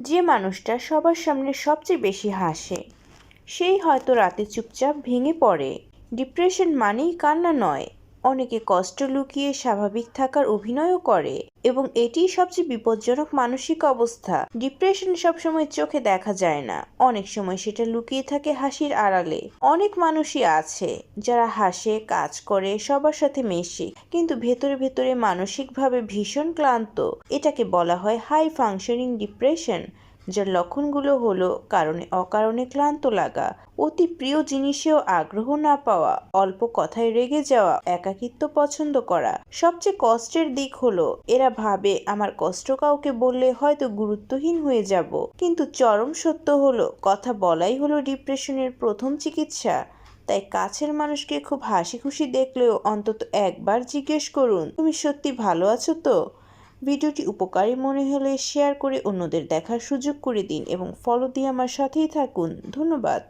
যে মানুষটা সবার সামনে সবচেয়ে বেশি হাসে, সেই হয়তো রাতে চুপচাপ ভেঙে পড়ে। ডিপ্রেশন মানেই কান্না নয়। অনেকে কষ্ট লুকিয়ে স্বাভাবিক থাকার অভিনয়ও করে এবং এটিই সবচেয়ে বিপজ্জনক মানসিক অবস্থা। ডিপ্রেশন সবসময় চোখে দেখা যায় না। অনেক সময় সেটা লুকিয়ে থাকে হাসির আড়ালে। অনেক মানুষই আছে যারা হাসে, কাজ করে, সবার সাথে মেশে, কিন্তু ভেতরে ভেতরে মানসিকভাবে ভীষণ ক্লান্ত। এটাকে বলা হয় হাই ফাংশনিং ডিপ্রেশন যার লক্ষণগুলো হলো কারণে অকারণে ক্লান্ত লাগা, অতি প্রিয় জিনিসেও আগ্রহ না পাওয়া, অল্প কথায় রেগে যাওয়া, একাকিত্ব পছন্দ করা। সবচেয়ে কষ্টের দিক হলো, এরা ভাবে, আমার কষ্ট কাউকে বললে হয়তো গুরুত্বহীন হয়ে যাব। কিন্তু চরম সত্য হলো, কথা বলাই হলো ডিপ্রেশনের প্রথম চিকিৎসা। তাই কাছের মানুষকে খুব হাসি খুশি দেখলেও অন্তত একবার জিজ্ঞেস করুন, তুমি সত্যি ভালো আছো তো? ভিডিওটি উপকারী মনে হলে শেয়ার করে অন্যদের দেখার সুযোগ করে দিন এবং ফলো দিয়ে আমার সাথেই থাকুন। ধন্যবাদ।